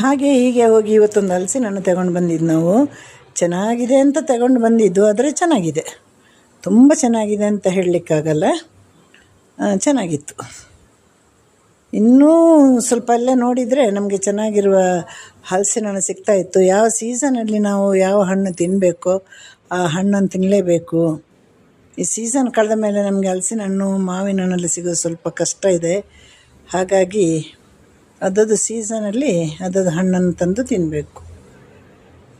ಹಾಗೆ ಹೀಗೆ ಹೋಗಿ ಇವತ್ತೊಂದು ಹಲಸಿನ ಹಣ್ಣು ತಗೊಂಡು ಬಂದಿದ್ದು ನಾವು. ಚೆನ್ನಾಗಿದೆ ಅಂತ ತಗೊಂಡು ಬಂದಿದ್ದು, ಆದರೆ ಚೆನ್ನಾಗಿದೆ. ತುಂಬ ಚೆನ್ನಾಗಿದೆ ಅಂತ ಹೇಳಲಿಕ್ಕಾಗಲ್ಲ. ಚೆನ್ನಾಗಿತ್ತು. ಇನ್ನೂ ಸ್ವಲ್ಪ ಅಲ್ಲೇ ನೋಡಿದರೆ ನಮಗೆ ಚೆನ್ನಾಗಿರುವ ಹಲಸಿನ ಹಣ್ಣು ಸಿಗ್ತಾ ಇತ್ತು. ಯಾವ ಸೀಸನಲ್ಲಿ ನಾವು ಯಾವ ಹಣ್ಣು ತಿನ್ನಬೇಕು ಆ ಹಣ್ಣನ್ನು ತಿನ್ನಲೇಬೇಕು ಈ ಸೀಸನ್ ಕಳೆದ ಮೇಲೆ ನಮಗೆ ಹಲಸಿನ ಹಣ್ಣು ಮಾವಿನ ಹಣ್ಣಲ್ಲಿ ಸಿಗೋದು ಸ್ವಲ್ಪ ಕಷ್ಟ ಇದೆ. ಹಾಗಾಗಿ ಅದದು ಸೀಸನಲ್ಲಿ ಅದದ ಹಣ್ಣನ್ನು ತಂದು ತಿನ್ನಬೇಕು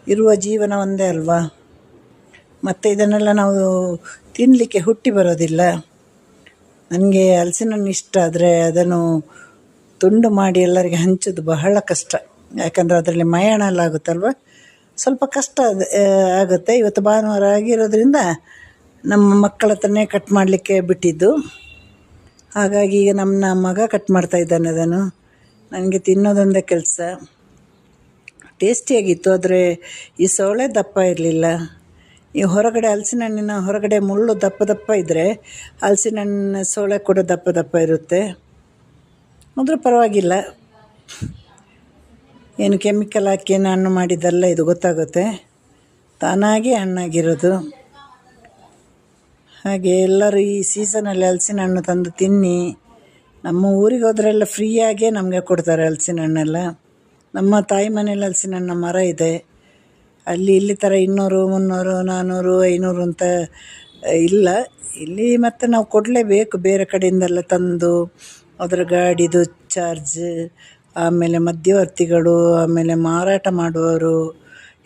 ಇರುವ ಜೀವನ ಒಂದೇ ಅಲ್ವಾ? ಮತ್ತು ಇದನ್ನೆಲ್ಲ ನಾವು ತಿನ್ನಲಿಕ್ಕೆ ಹುಟ್ಟಿ ಬರೋದಿಲ್ಲ. ನನಗೆ ಹಲಸಿನ ಇಷ್ಟ ಆದರೆ ಅದನ್ನು ತುಂಡು ಮಾಡಿ ಎಲ್ಲರಿಗೆ ಹಂಚೋದು ಬಹಳ ಕಷ್ಟ. ಯಾಕಂದರೆ ಅದರಲ್ಲಿ ಮಯಾಣ ಎಲ್ಲ ಆಗುತ್ತಲ್ವ? ಸ್ವಲ್ಪ ಕಷ್ಟ ಆಗುತ್ತೆ. ಇವತ್ತು ಭಾನುವಾರ ಆಗಿರೋದ್ರಿಂದ ನಮ್ಮ ಮಕ್ಕಳ ಹತ್ರನೇ ಕಟ್ ಮಾಡಲಿಕ್ಕೆ ಬಿಟ್ಟಿದ್ದು. ಹಾಗಾಗಿ ಈಗ ನಮ್ಮ ಮಗ ಕಟ್ ಮಾಡ್ತಾ ಇದ್ದಾನೆ ಅದನ್ನು. ನನಗೆ ತಿನ್ನೋದೊಂದೇ ಕೆಲಸ. ಟೇಸ್ಟಿಯಾಗಿತ್ತು, ಆದರೆ ಈ ಸೊಳ್ಳೆ ದಪ್ಪ ಇರಲಿಲ್ಲ. ಈ ಹೊರಗಡೆ ಹಲಸಿನ ಹಣ್ಣಿನ ಹೊರಗಡೆ ಮುಳ್ಳು ದಪ್ಪ ದಪ್ಪ ಇದ್ದರೆ ಹಲಸಿನ ಹಣ್ಣಿನ ಸೊಳ್ಳೆ ಕೂಡ ದಪ್ಪ ದಪ್ಪ ಇರುತ್ತೆ. ಆದರೂ ಪರವಾಗಿಲ್ಲ. ಏನು ಕೆಮಿಕಲ್ ಹಾಕಿ ಏನು ಹಣ್ಣು ಮಾಡಿದ್ದಲ್ಲ ಇದು ಗೊತ್ತಾಗುತ್ತೆ. ತಾನಾಗಿ ಹಣ್ಣಾಗಿರೋದು. ಹಾಗೆ ಎಲ್ಲರೂ ಈ ಸೀಸನಲ್ಲಿ ಹಲಸಿನ ಹಣ್ಣು ತಂದು ತಿನ್ನಿ. ನಮ್ಮ ಊರಿಗೆ ಹೋದ್ರೆಲ್ಲ ಫ್ರೀಯಾಗೇ ನಮಗೆ ಕೊಡ್ತಾರೆ ಹಲಸಿನ ಹಣ್ಣೆಲ್ಲ. ನಮ್ಮ ತಾಯಿ ಮನೇಲಿ ಹಲಸಿನ ಹಣ್ಣು ಮರ ಇದೆ. ಅಲ್ಲಿ ಇಲ್ಲಿ ಥರ ಇನ್ನೂರು, ಮುನ್ನೂರು ನಾನ್ನೂರು ಐನೂರು ಅಂತ ಇಲ್ಲ. ಇಲ್ಲಿ ಮತ್ತು ನಾವು ಕೊಡಲೇಬೇಕು. ಬೇರೆ ಕಡೆಯಿಂದೆಲ್ಲ ತಂದು ಅದರ ಗಾಡಿದು ಚಾರ್ಜ್ ಆಮೇಲೆ ಮಧ್ಯವರ್ತಿಗಳು, ಆಮೇಲೆ ಮಾರಾಟ ಮಾಡುವವರು,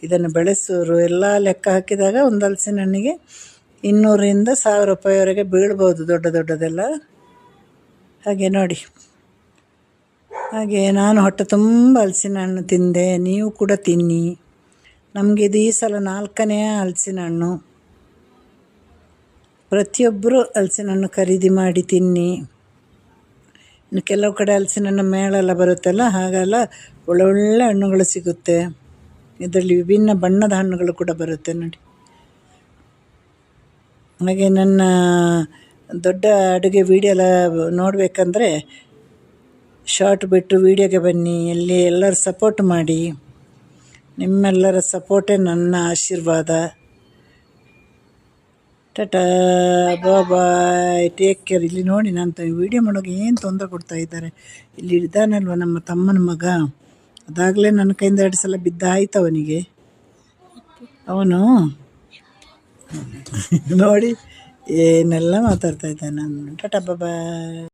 ಇದನ್ನು ಬೆಳೆಸೋರು, ಎಲ್ಲ ಲೆಕ್ಕ ಹಾಕಿದಾಗ ಒಂದು ಹಲಸಿನ ಹಣ್ಣಿಗೆ ಇನ್ನೂರರಿಂದ ಸಾವಿರ ರೂಪಾಯಿವರೆಗೆ ಬೀಳ್ಬೋದು ದೊಡ್ಡ ದೊಡ್ಡದೆಲ್ಲ. ಹಾಗೆ ನೋಡಿ. ಹಾಗೆ ನಾನು ಹೊಟ್ಟೆ ತುಂಬ ಹಲಸಿನ ಹಣ್ಣು ತಿಂದೆ, ನೀವು ಕೂಡ ತಿನ್ನಿ. ನಮಗೆ ಈ ಸಲ ನಾಲ್ಕನೇ ಹಲಸಿನ ಹಣ್ಣು ಪ್ರತಿಯೊಬ್ಬರು ಹಲಸಿನ ಹಣ್ಣು ಖರೀದಿ ಮಾಡಿ ತಿನ್ನಿ. ಇನ್ನು ಕೆಲವು ಕಡೆ ಹಲಸಿನ ಹಣ್ಣು ಮೇಳೆಲ್ಲ ಬರುತ್ತಲ್ಲ, ಹಾಗೆಲ್ಲ ಒಳ್ಳೊಳ್ಳೆ ಹಣ್ಣುಗಳು ಸಿಗುತ್ತೆ. ಇದರಲ್ಲಿ ವಿಭಿನ್ನ ಬಣ್ಣದ ಹಣ್ಣುಗಳು ಕೂಡ ಬರುತ್ತೆ ನೋಡಿ. ಹಾಗೆ ನನ್ನ ದೊಡ್ಡ ಅಡುಗೆ ವೀಡಿಯೋ ಎಲ್ಲ ನೋಡಬೇಕಂದ್ರೆ ಶಾರ್ಟ್ ಬಿಟ್ಟು ವೀಡಿಯೋಗೆ ಬನ್ನಿ, ಎಲ್ಲಿ ಎಲ್ಲರೂ ಸಪೋರ್ಟ್ ಮಾಡಿ. ನಿಮ್ಮೆಲ್ಲರ ಸಪೋರ್ಟೇ ನನ್ನ ಆಶೀರ್ವಾದ. ಟಾಟಾ ಬಾಯ್ ಟೇಕ್ ಕೇರ್ ಇಲ್ಲಿ ನೋಡಿ ನಾನು ವೀಡಿಯೋ ಮಾಡೋಕೆ ಏನು ತೊಂದರೆ ಕೊಡ್ತಾ ಇದ್ದಾರೆ. ಇಲ್ಲಿ ಇದ್ದಾನಲ್ವ ನಮ್ಮ ತಮ್ಮನ ಮಗ? ಅದಾಗಲೇ ನನ್ನ ಕೈಯಿಂದ ಎರಡು ಸಲ ಬಿದ್ದಾಯ್ತು ಅವನಿಗೆ. ಅವನು? ನೋಡಿ. ಏನೆಲ್ಲ ಮಾತಾಡ್ತಾ ಇದ್ದಾನೆ ನಾನು ಟಾಟಾ ಬಾಯ್